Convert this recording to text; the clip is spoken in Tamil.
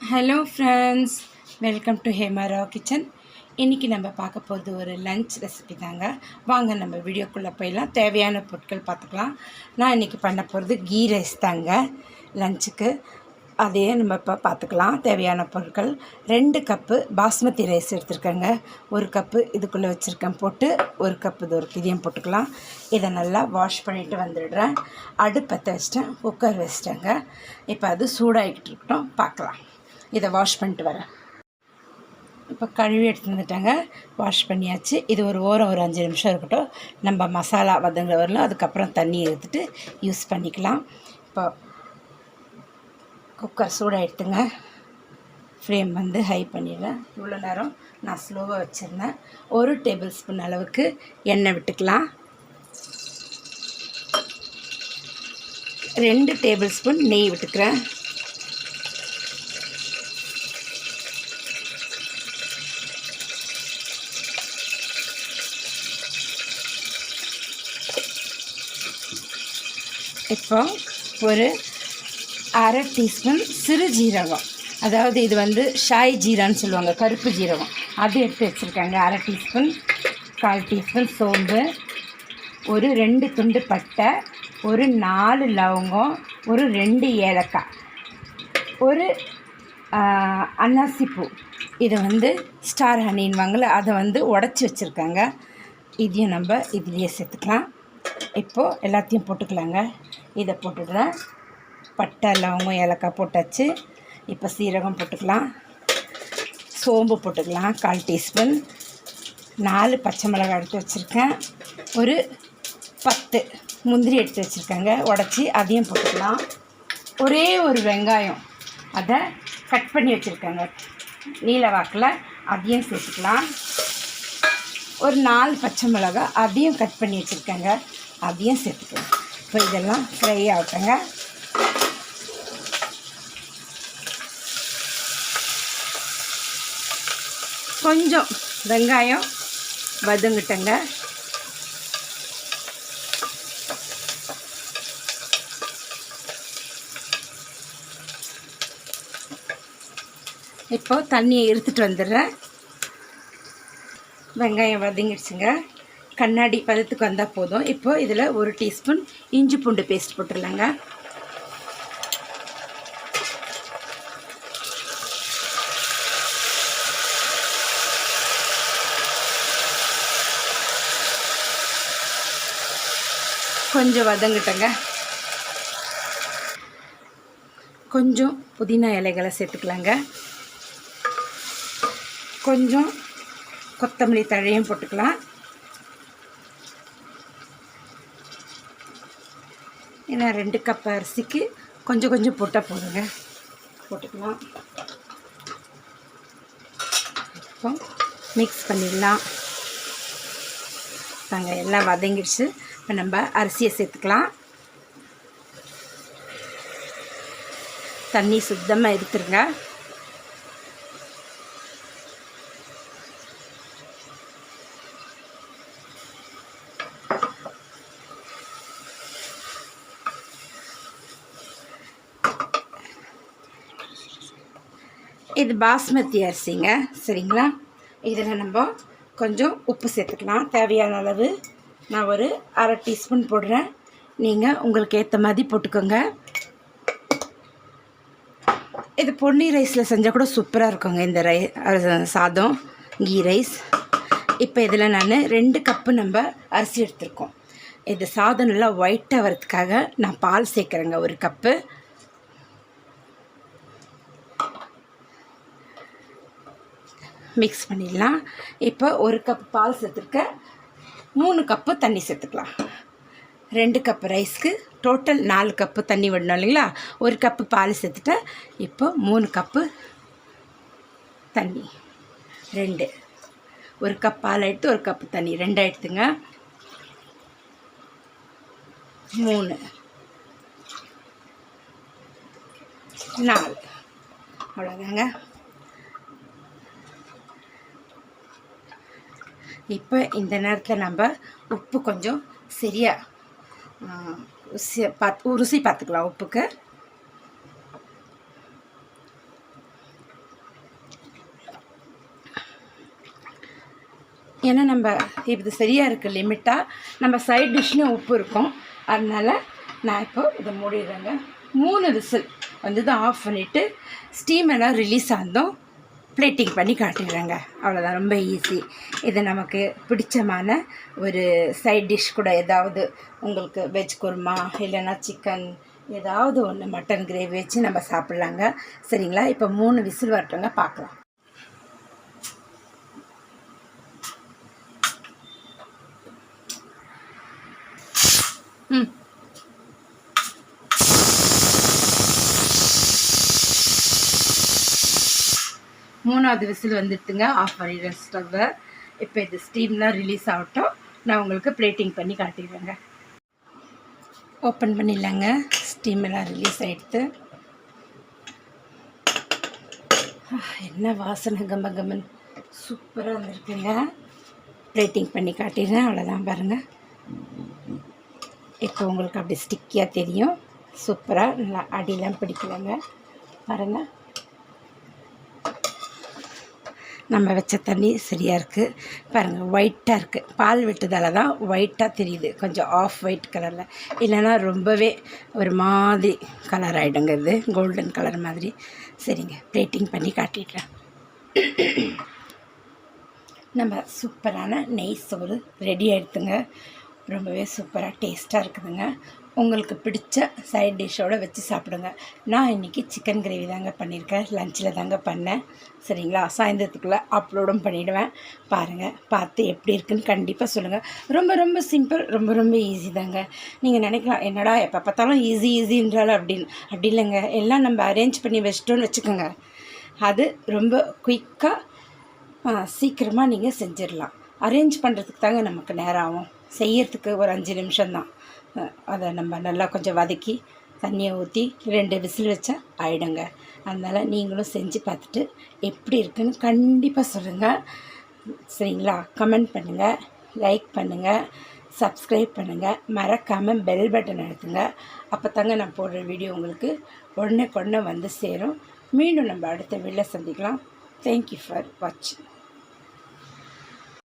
Hello friends welcome to Hemara kitchen இன்றைக்கி நம்ம பார்க்க போகிறது ஒரு லஞ்ச் ரெசிபி தாங்க. வாங்க நம்ம வீடியோக்குள்ளே போயிடலாம். தேவையான பொருட்கள் பார்த்துக்கலாம். நான் இன்றைக்கி பண்ண போகிறது கீ ரைஸ் தாங்க லஞ்சுக்கு அதையே நம்ம இப்போ பார்த்துக்கலாம். தேவையான பொருட்கள். ரெண்டு கப்பு பாஸ்மதி ரைஸ் எடுத்துருக்கேங்க. ஒரு கப்பு இதுக்குள்ளே வச்சுருக்கேன் போட்டு ஒரு கப்பு இது ஒரு கிரியம் போட்டுக்கலாம். இதை நல்லா வாஷ் பண்ணிவிட்டு வந்துடுறேன். அடுப்பத்தை வச்சிட்டேன் குக்கர் வச்சிட்டேங்க. இப்போ அது சூடாகிக்கிட்டு இருக்கட்டும். பார்க்கலாம். இதை வாஷ் பண்ணிட்டு வரேன். இப்போ கழுவி எடுத்து வந்துட்டாங்க. வாஷ் பண்ணியாச்சு. இது ஒரு ஓரம் ஒரு அஞ்சு நிமிஷம் இருக்கட்டும். நம்ம மசாலா வதங்க வரலாம். அதுக்கப்புறம் தண்ணி எடுத்துட்டு யூஸ் பண்ணிக்கலாம். இப்போ குக்கர் சூடாக எடுத்துங்க ஃப்ளேம் வந்து ஹை பண்ணிடுறேன். இவ்வளோ நேரம் நான் ஸ்லோவாக வச்சுருந்தேன். ஒரு டேபிள் ஸ்பூன் அளவுக்கு எண்ணெய் விட்டுக்கலாம். ரெண்டு டேபிள் ஸ்பூன் நெய் விட்டுக்கிறேன். இப்போ ஒரு அரை டீஸ்பூன் சிறு ஜீரகம். அதாவது இது வந்து ஷாய் ஜீரான்னு சொல்லுவாங்க கருப்பு ஜீரகம். அது எடுத்து வச்சுருக்காங்க. அரை டீஸ்பூன் கால் டீஸ்பூன் சோம்பு ஒரு ரெண்டு துண்டு பட்டை ஒரு நாலு லவங்கம் ஒரு ரெண்டு ஏலக்காய். ஒரு அன்னாசிப்பூ. இதை வந்து ஸ்டார் ஹனின்வாங்கள அதை வந்து உடச்சி வச்சுருக்காங்க. இதையும் நம்ம இதுலேயே சேர்த்துக்கலாம். இப்போது எல்லாத்தையும் போட்டுக்கலாங்க. இதை போட்டுடுறேன். பட்டை லவங்கம் ஏலக்காய் போட்டாச்சு. இப்போ சீரகம் போட்டுக்கலாம். சோம்பு போட்டுக்கலாம். கால் டீஸ்பூன். நாலு பச்சை மிளகாய் எடுத்து வச்சுருக்கேன். ஒரு பத்து முந்திரி எடுத்து வச்சுருக்கேங்க. உடச்சி அதையும் போட்டுக்கலாம். ஒரே ஒரு வெங்காயம் அதை கட் பண்ணி வச்சுருக்கேங்க. நீல வாக்கில் அதையும் சேர்த்துக்கலாம். ஒரு நாலு பச்சை மிளகாய் அதையும் கட் பண்ணி வச்சுருக்கேங்க. அதையும் சேர்த்துக்கலாம் இப்போ இதெல்லாம் ஃப்ரை ஆகட்டுங்க கொஞ்சம் வெங்காயம் வதங்கிட்டங்க இப்போ தண்ணியை எடுத்துகிட்டு வந்துடுறேன் வெங்காயம் வதங்கிடுச்சுங்க கண்ணாடி பதத்துக்கு வந்தால் போதும். இப்போ இதில் ஒரு டீஸ்பூன் இஞ்சி பூண்டு பேஸ்ட் போட்டுடலாங்க. கொஞ்சம் வதங்கிட்டங்க. கொஞ்சம் புதினா இலைகளை சேர்த்துக்கலாங்க. கொஞ்சம் கொத்தமல்லி தழையும் போட்டுக்கலாம். ஏன்னா ரெண்டு கப் அரிசிக்கு கொஞ்சம் கொஞ்சம் போட்டால் போதுங்க. போட்டுக்கலாம். இப்போ மிக்ஸ் பண்ணிடலாம். நாங்கள் எல்லாம் வதங்கிடுச்சு. இப்போ நம்ம அரிசியை சேர்த்துக்கலாம். தண்ணி சுத்தமாக எடுத்துருங்க. இது பாஸ்மதி அரிசிங்க. சரிங்களா? இதில் நம்ம கொஞ்சம் உப்பு சேர்த்துக்கலாம். தேவையான அளவு நான் ஒரு அரை டீஸ்பூன் போடுறேன். நீங்கள் உங்களுக்கு ஏற்ற மாதிரி போட்டுக்கோங்க. இது பொன்னி ரைஸில் செஞ்சால் கூட சூப்பராக இருக்குங்க இந்த ரை சாதம் கீ ரைஸ். இப்போ இதில் நான் ரெண்டு கப்பு நம்ம அரிசி எடுத்திருக்கோம். இது சாதம் நல்லா ஒயிட்டாக வரதுக்காக நான் பால் சேர்க்குறேங்க ஒரு கப்பு. மிக்ஸ் பண்ணிடலாம். இப்போ ஒரு கப் பால் சேர்த்துருக்க. மூணு கப்பு தண்ணி சேர்த்துக்கலாம். ரெண்டு கப்பு ரைஸ்க்கு டோட்டல் நாலு கப்பு தண்ணி விடணும் இல்லைங்களா? ஒரு கப்பு பால் சேர்த்துட்டேன் இப்போ மூணு கப்பு தண்ணி. ரெண்டு. ஒரு கப் பால் எடுத்து ஒரு கப்பு தண்ணி. ரெண்டு எடுத்துங்க. மூணு. நாலு. அவ்வளோதாங்க இப்போ இந்த நேரத்தில் நம்ம உப்பு கொஞ்சம் சரியாக பார்த்து ருசி பார்த்துக்கலாம் உப்புக்கு. ஏன்னா நம்ம இது சரியாக இருக்குது லிமிட்டாக நம்ம சைட் டிஷ்லேயும் உப்பு இருக்கும். அதனால் நான் இப்போ இதை மூடிடுறேங்க. மூணு விசில் வந்து இதை ஆஃப் பண்ணிவிட்டு ஸ்டீம் எல்லாம் ரிலீஸ் ஆனதும் பிளேட்டிங் பண்ணி காட்டிடுறேங்க. அவ்வளோதான் ரொம்ப ஈஸி இது நமக்கு பிடிச்சமான ஒரு சைட் டிஷ் கூட ஏதாவது உங்களுக்கு வெஜ் குருமா இல்லைன்னா சிக்கன் ஏதாவது ஒன்று மட்டன் கிரேவி வச்சு நம்ம சாப்பிட்லாங்க. சரிங்களா? இப்போ மூணு விசில் வரட்டுங்க பார்க்கலாம். மூணாவது விசில் வந்துட்டுங்க ஆஃப் பண்ணிடுறேன் ஸ்டவ்வை. இப்போ இது ஸ்டீம்லாம் ரிலீஸ் ஆகட்டும். நான் உங்களுக்கு பிளேட்டிங் பண்ணி காட்டிடுறேங்க. ஓப்பன் பண்ணிடலாங்க. ஸ்டீம் எல்லாம் ரிலீஸ் ஆகிடுத்து என்ன வாசனை கம்ம கம்மன் சூப்பராக வந்திருக்குங்க. பிளேட்டிங் பண்ணி காட்டிடுறேன். அவ்வளோதான் பாருங்கள் இப்போ உங்களுக்கு அப்படி ஸ்டிக்கியாக தெரியும். சூப்பராக நல்லா அடியெலாம் பிடிக்கலங்க. பாருங்கள் நம்ம வச்ச தண்ணி சரியாக இருக்குது பாருங்கள் ஒயிட்டாக இருக்குது பால் விட்டதால தான் ஒயிட்டாக தெரியுது. கொஞ்சம் ஆஃப் ஒயிட் கலரில் இல்லைன்னா ரொம்பவே ஒரு மாதிரி கலர் ஆகிடுங்கிறது கோல்டன் கலர் மாதிரி. சரிங்க பிளேட்டிங் பண்ணி காட்டிடுறேன். நம்ம சூப்பரான நெய் சோறு ரெடி ஆகிடுத்துங்க ரொம்பவே சூப்பராக டேஸ்ட்டாக இருக்குதுங்க. உங்களுக்கு பிடிச்ச சைட் டிஷ்ஷோடு வச்சு சாப்பிடுங்க. நான் இன்றைக்கி சிக்கன் கிரேவி தாங்க பண்ணியிருக்கேன். லஞ்சில் தாங்க பண்ணேன். சரிங்களா? சாயந்தரத்துக்குள்ளே அப்லோடும் பண்ணிவிடுவேன் பாருங்கள் பார்த்து எப்படி இருக்குன்னு கண்டிப்பாக சொல்லுங்கள் ரொம்ப ரொம்ப சிம்பிள் ரொம்ப ரொம்ப ஈஸி தாங்க. நீங்கள் நினைக்கலாம் என்னடா எப்போ பார்த்தாலும் ஈஸி ஈஸின்றாலும் அப்படின்னு அப்படி இல்லைங்க. எல்லாம் நம்ம அரேஞ்ச் பண்ணி வச்சிட்டோன்னு வச்சுக்கோங்க. அது ரொம்ப குயிக்காக சீக்கிரமாக நீங்கள் செஞ்சிடலாம். அரேஞ்ச் பண்ணுறதுக்கு தாங்க நமக்கு நேரம் ஆகும். செய்யறதுக்கு ஒரு அஞ்சு நிமிஷம்தான். அதை நம்ம நல்லா கொஞ்சம் வதக்கி தண்ணியை ஊற்றி ரெண்டு விசில் வச்சா ஆயிடுங்க. அதனால் நீங்களும் செஞ்சு பார்த்துட்டு எப்படி இருக்குன்னு கண்டிப்பாக சொல்லுங்கள் சரிங்களா? கமெண்ட் பண்ணுங்கள் லைக் பண்ணுங்கள் சப்ஸ்கிரைப் பண்ணுங்கள் மறக்காமல் பெல் பட்டன் அழுத்துங்க. அப்போ தாங்க நான் போடுற வீடியோ உங்களுக்கு உடனே கொடனே வந்து சேரும். மீண்டும் நம்ம அடுத்த வீடியோ சந்திக்கலாம். தேங்க்யூ ஃபார் வாட்சிங்